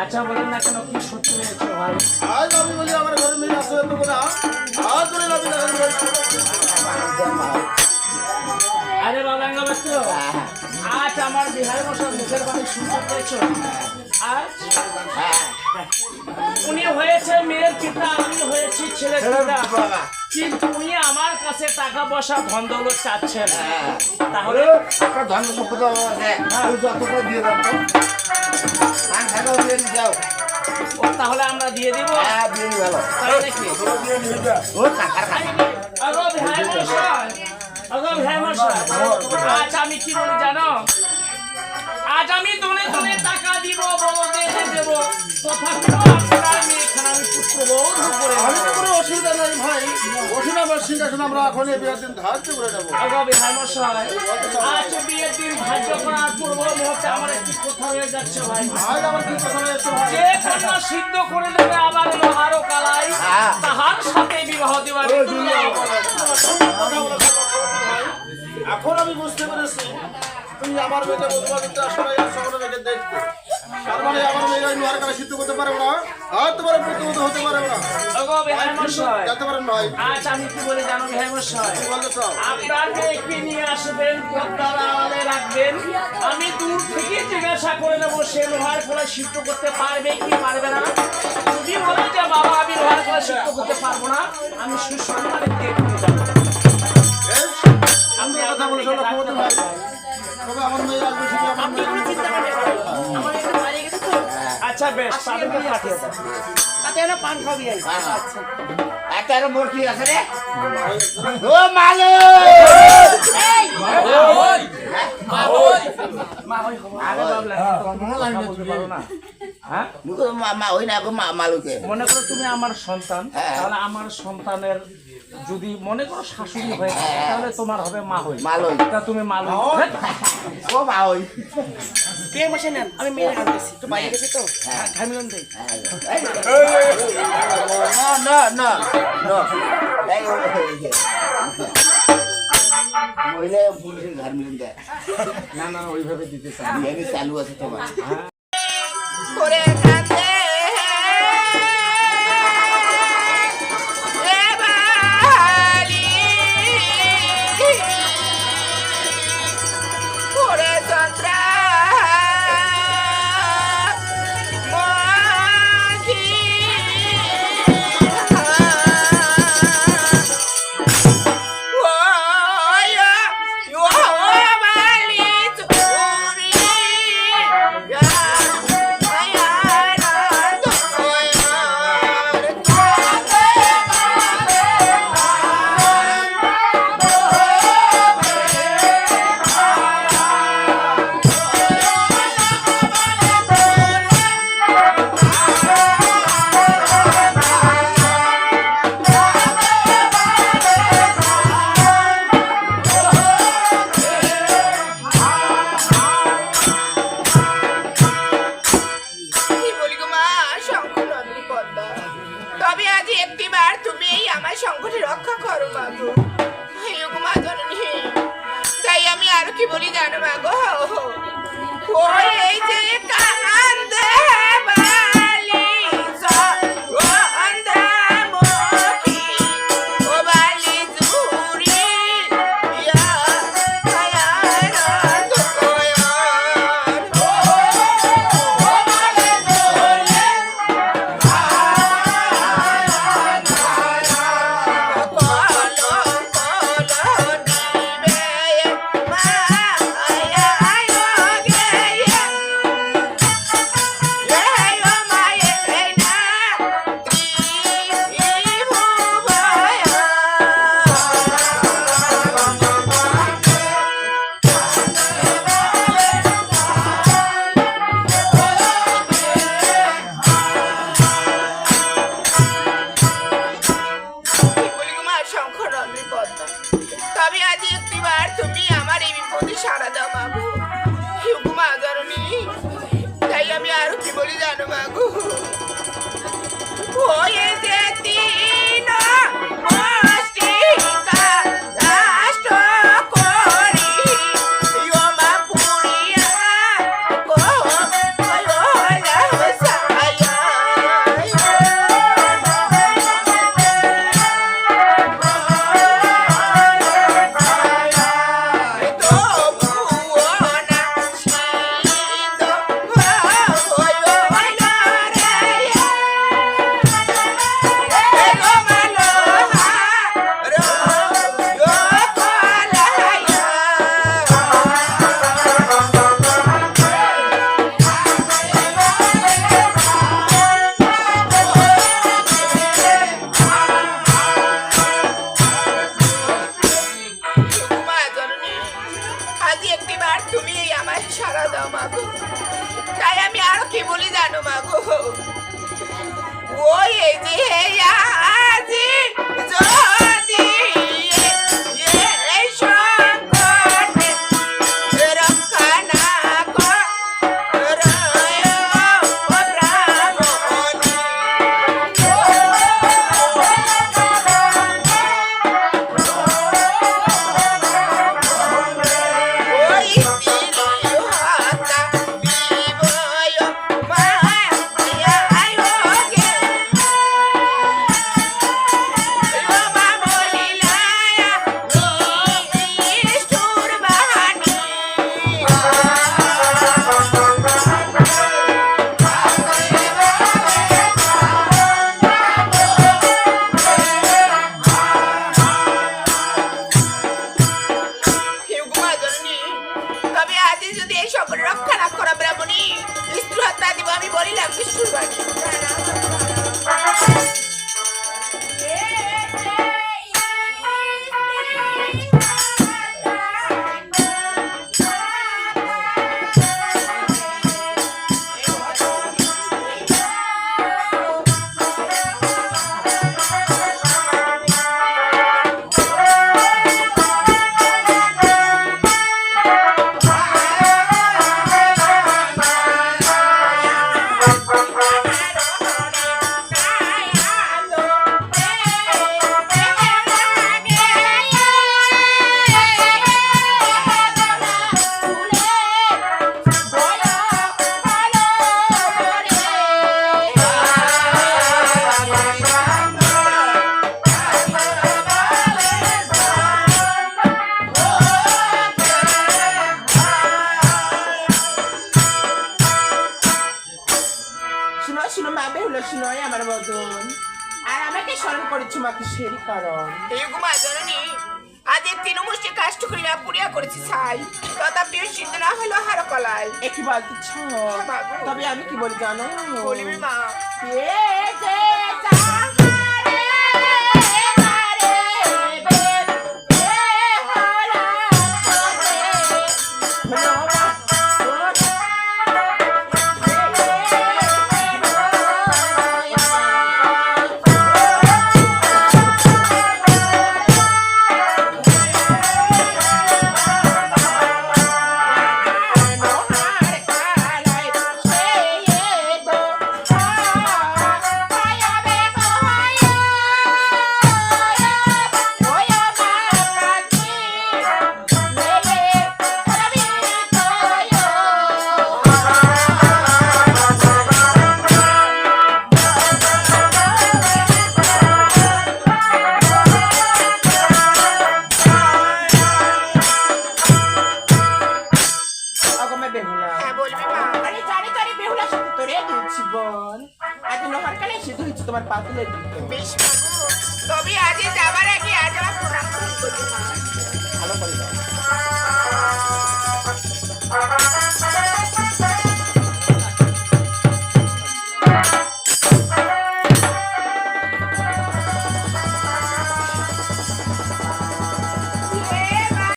আচ্ছা বলেন না কেন কি সত্য হয়েছে ভাই? আজ আমি বলি আমার ঘরে মেয়ে আসো এত করে আজ ধরে না আরে বাবাঙ্গা মিত্র আজ আমার বিহার মশার মুখের বাণী শুনতে পেয়েছ? উনি হয়েছে মেয়ের পিতা আমি হয়েছি ছেলের পিতা। কিন্তু উনি আমার কাছে টাকা পয়সা ধন দৌলত চাচ্ছেন। তাহলে আপনার ধর্ম সম্পদ যতটা দিয়ে দেন তো। দিয়ে নিয়ে যাও। ও তাহলে আমরা দিয়ে দিব? হ্যাঁ দিয়ে ও টাকার ভাই মশাই। ভাই মশাই। আজ আমি কি বলি জানো? আজ আমি দোনে দোনে টাকা দিব বড়দের দেব। তথাপিও আপনার মেয়েখানে আমি পুত্র বৌদ্ধ করে আমি তো কোনো অসুবিধা নাই ভাই। বসুন আমার সিংহাসন আমরা এখন এই বিয়ের দিন ধার্য করে নেব। আগো ভাই মশাই আজ বিয়ের দিন ধার্য করার পূর্ব মুহূর্তে আমার একটি কথা হয়ে যাচ্ছে ভাই। আজ আমার কি কথা রয়েছে ভাই। যে কন্যা সিদ্ধ করে দেবে আবার লোহারও কালাই হ্যাঁ। তাহার সাথে বিবাহ দেওয়ার এখন আমি বুঝতে পেরেছি তুমি আমার মেয়েটা বলবা দিতে আসলে শহরে মেয়েকে দেখতে। তার মানে আমার মেয়েরা নোয়ার কাছে সিদ্ধ করতে পারবে না আর তোমার হতে পারবে না। আগো ভাই মশাই যেতে পারেন নয় আজ আমি কি বলে জানো ভাই মশাই কি বলতে চাও? আপনার মেয়েকে নিয়ে আসবেন পদ্মার আড়ালে রাখবেন। আমি দূর থেকে জিজ্ঞাসা করে নেব সে লোহার ফলে সিদ্ধ করতে পারবে কি পারবে না। যদি বলে যে বাবা আমি লোহার ফলে সিদ্ধ করতে পারব না। আমি সুসম্মানে দেখতে যাব। এই, কথা বলে নাই। তবে আমার মেয়ে আসবে আপনি কোনো চিন্তা করবেন আমার একটু বাড়ি গেছে তো। আচ্ছা বেশ তাদেরকে পাঠিয়ে দাও। তাতে আমরা পান খাবি একটা মূর্তি আছে রে। ও মালো আরে বাবলা তোমার মনে লাগে বলতে পারো না। হ্যাঁ? মা ওই না গো মা মালুকে। মনে করো তুমি আমার সন্তান হ্যাঁ। তাহলে আমার সন্তানের যদি মনে করো শাশুড়ি হয়ে থাকে, তাহলে তোমার হবে মা হই মালই। তা তুমি মাল ও মা ওই পেয়ে বসে নেন? আমি মেয়ে আনতেছি। তো বাড়ি গেছে তো? ঘামিলন দেই না না না না। এই মহিলা পুলিশের ঘর মিলেন দেয় না না ওইভাবে দিতে চাই বিয়ে চালু আছে তোমার। তবে আজ একটিবার তুমি আমার এই বিপদে সারা দাও বাবু। হুকুমা জননী তাই আমি আরও কি বলি জানো মাগু যে করেছ মাকে সেই কারণ? এই মা জননী আজ এই তিন মুষ্টি কাষ্ট করিয়া পুড়িয়া করেছি ছাই তথাপিও সিদ্ধ না হলো হার কলাই একই বলতেছ তবে আমি কি বলি জানো? বলিবি মা।